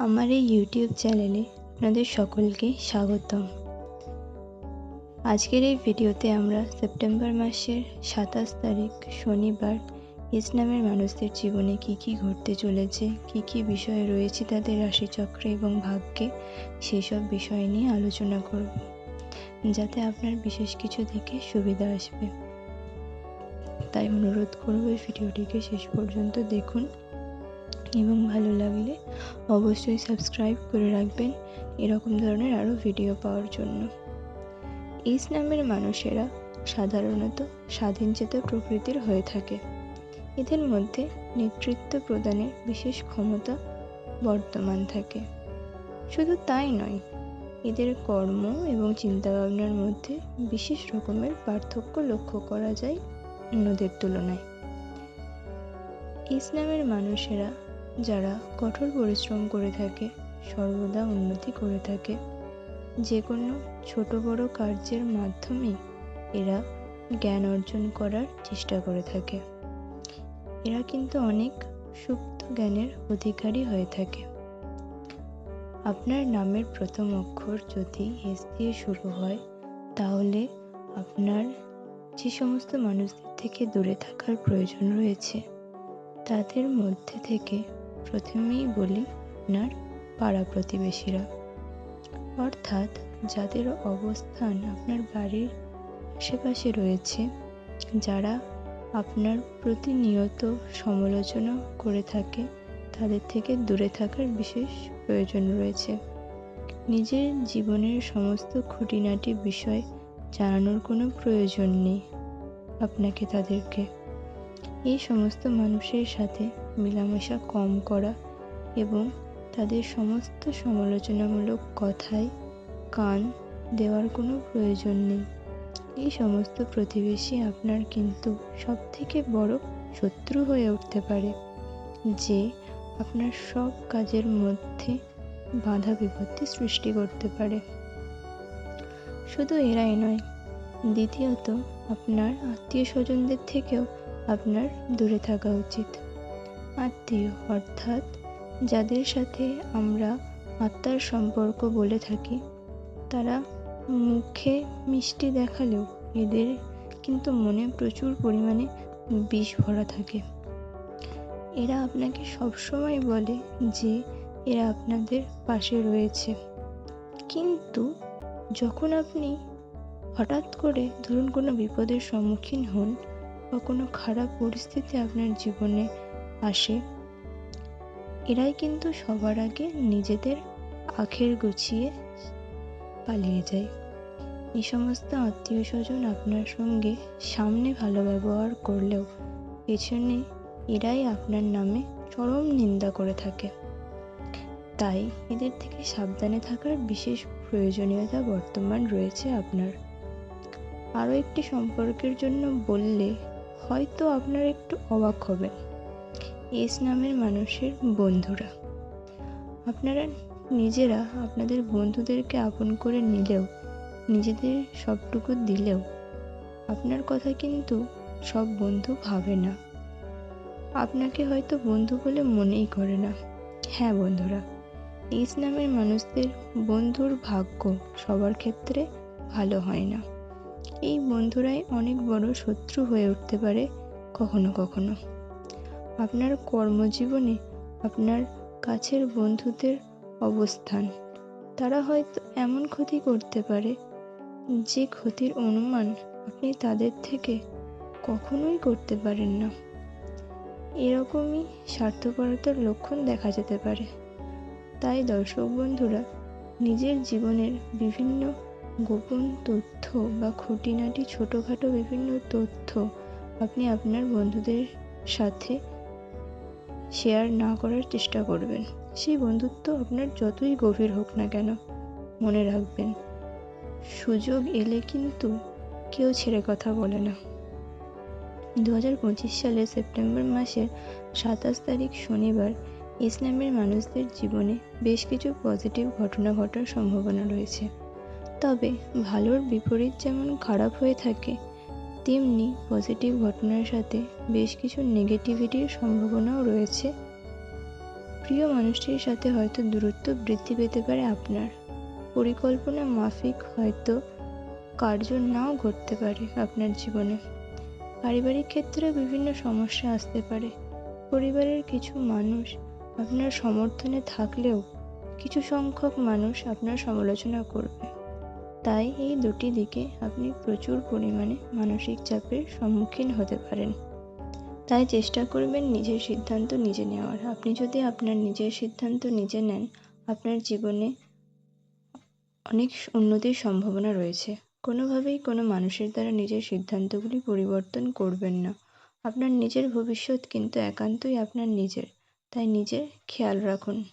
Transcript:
আমার এই ইউটিউব চ্যানেলে আপনাদের সকলকে স্বাগতম। আজকের এই ভিডিওতে আমরা সেপ্টেম্বর মাসের সাতাশ তারিখ, শনিবার ইসলামের মানুষদের জীবনে কী কী ঘটতে চলেছে, কী কী বিষয় রয়েছে তাদের রাশিচক্রে এবং ভাগ্যে, সেই সব বিষয় নিয়ে আলোচনা করব, যাতে আপনার বিশেষ কিছু দেখে সুবিধা আসবে। তাই অনুরোধ করব এই ভিডিওটিকে শেষ পর্যন্ত দেখুন। এবং ভালো লাগলে অবশ্যই সাবস্ক্রাইব করে রাখবেন এরকম ধরনের আরও ভিডিও পাওয়ার জন্য। ইসলামের মানুষেরা সাধারণত স্বাধীনচেতা প্রকৃতির হয়ে থাকে। এদের মধ্যে নেতৃত্ব প্রদানের বিশেষ ক্ষমতা বর্তমান থাকে। শুধু তাই নয়, এদের কর্ম এবং চিন্তাভাবনার মধ্যে বিশেষ রকমের পার্থক্য লক্ষ্য করা যায় অন্যদের তুলনায়। ইসলামের মানুষেরা যারা কঠোর পরিশ্রম করে থাকে, সর্বদা উন্নতি করে থাকে। যে কোনো ছোট বড় কার্যের মাধ্যমে এরা জ্ঞান অর্জন করার চেষ্টা করে থাকে। এরা কিন্তু অনেক সুপ্ত জ্ঞানের অধিকারী হয়ে থাকে। আপনার নামের প্রথম অক্ষর যদি এস দিয়ে শুরু হয়, তাহলে আপনার যে সমস্ত মানুষদের থেকে দূরে থাকার প্রয়োজন রয়েছে। তাদের মধ্যে থেকে প্রথমেই বলি আপনার পাড়া প্রতিবেশীরা। অর্থাৎ যাদের অবস্থান আপনার বাড়ির আশেপাশে রয়েছে, যারা আপনার প্রতিনিয়ত সমালোচনা করে থাকে, তাদের থেকে দূরে থাকার বিশেষ প্রয়োজন রয়েছে। নিজের জীবনের সমস্ত খুঁটিনাটি বিষয় জানানোর কোনো প্রয়োজন নেই আপনাকে তাদেরকে। এই সমস্ত মানুষের সাথে মেলামেশা কম করা এবং তাদের সমস্ত সমালোচনামূলক কথায় কান দেওয়ার কোনো প্রয়োজন নেই। এই সমস্ত প্রতিবেশী আপনার কিন্তু সবথেকে বড় শত্রু হয়ে উঠতে পারে, যে আপনার সব কাজের মধ্যে বাধা বিপত্তি সৃষ্টি করতে পারে। শুধু এরাই নয়, দ্বিতীয়ত আপনার আত্মীয় স্বজনদের থেকেও আপনার দূরে থাকা উচিত। আত্মীয়, অর্থাৎ যাদের সাথে আমরা আত্মার সম্পর্ক বলে থাকি, তারা মুখে মিষ্টি দেখালেও এদের কিন্তু মনে প্রচুর পরিমাণে বিষ ভরা থাকে। এরা আপনাকে সবসময় বলে যে এরা আপনাদের পাশে রয়েছে। কিন্তু যখন আপনি হঠাৎ করে ধরুন কোনো বিপদের সম্মুখীন হন বা কোনো খারাপ পরিস্থিতি আপনার জীবনে আসে, এরাই কিন্তু সবার আগে নিজেদের আখের গুছিয়ে পালিয়ে যায়। এই সমস্ত আত্মীয় স্বজন আপনার সঙ্গে সামনে ভালো ব্যবহার করলেও পেছনে এরাই আপনার নামে চরম নিন্দা করে থাকে। তাই এদের থেকে সাবধানে থাকার বিশেষ প্রয়োজনীয়তা বর্তমান রয়েছে আপনার। আরও একটি সম্পর্কের জন্য বললে হয়তো আপনার একটু অবাক হবেন এস নামের মানুষের বন্ধুরা। আপনারা নিজেরা আপনাদের বন্ধুদেরকে আপন করে নিলেও, নিজেদের সবটুকু দিলেও, আপনার কথা কিন্তু সব বন্ধু ভাবে না। আপনাকে হয়তো বন্ধু বলে মনেই করে না। হ্যাঁ বন্ধুরা, এস নামের মানুষদের বন্ধুর ভাগ্য সবার ক্ষেত্রে ভালো হয় না। এই বন্ধুরাই অনেক বড় শত্রু হয়ে উঠতে পারে কখনো কখনো। আপনার কর্মজীবনে আপনার কাছের বন্ধুদের অবস্থান, তারা হয়তো এমন ক্ষতি করতে পারে যে ক্ষতির অনুমান আপনি তাদের থেকে কখনোই করতে পারেন না। এরকমই স্বার্থপরতার লক্ষণ দেখা যেতে পারে। তাই দর্শক বন্ধুরা, নিজের জীবনের বিভিন্ন গোপন তথ্য বা খুঁটিনাটি ছোটোখাটো বিভিন্ন তথ্য আপনি আপনার বন্ধুদের সাথে শেয়ার না করার চেষ্টা করবেন। সেই বন্ধুত্ব আপনার যতই গভীর হোক না কেন মনে রাখবেন। সুযোগ এলে কিন্তু কেউ ছেড়ে কথা বলে না। দু হাজার পঁচিশ সালে সেপ্টেম্বর মাসের সাতাশ তারিখ শনিবার ইসলামের মানুষদের জীবনে বেশ কিছু পজিটিভ ঘটনা ঘটার সম্ভাবনা রয়েছে। তবে ভালোর বিপরীত যেমন খারাপ হয়ে থাকে, তেমনি পজিটিভ ঘটনার সাথে বেশ কিছু নেগেটিভিটির সম্ভাবনাও রয়েছে। প্রিয় মানুষটির সাথে হয়তো দূরত্ব বৃদ্ধি পেতে পারে আপনার। পরিকল্পনা মাফিক হয়তো কার্য নাও ঘটতে পারে আপনার জীবনে। পারিবারিক ক্ষেত্রে বিভিন্ন সমস্যা আসতে পারে। পরিবারের কিছু মানুষ আপনার সমর্থনে থাকলেও কিছু সংখ্যক মানুষ আপনার সমালোচনা করবে। তাই এই দুটি দিকে আপনি প্রচুর পরিমাণে মানসিক চাপের সম্মুখীন হতে পারেন। তাই চেষ্টা করবেন নিজের সিদ্ধান্ত নিজে নেওয়ার। আপনি যদি আপনার নিজের সিদ্ধান্ত নিজে নেন, আপনার জীবনে অনেক উন্নতির সম্ভাবনা রয়েছে। কোনোভাবেই কোনো মানুষের দ্বারা নিজের সিদ্ধান্তগুলি পরিবর্তন করবেন না। আপনার নিজের ভবিষ্যৎ কিন্তু একান্তই আপনার নিজের। তাই নিজের খেয়াল রাখুন।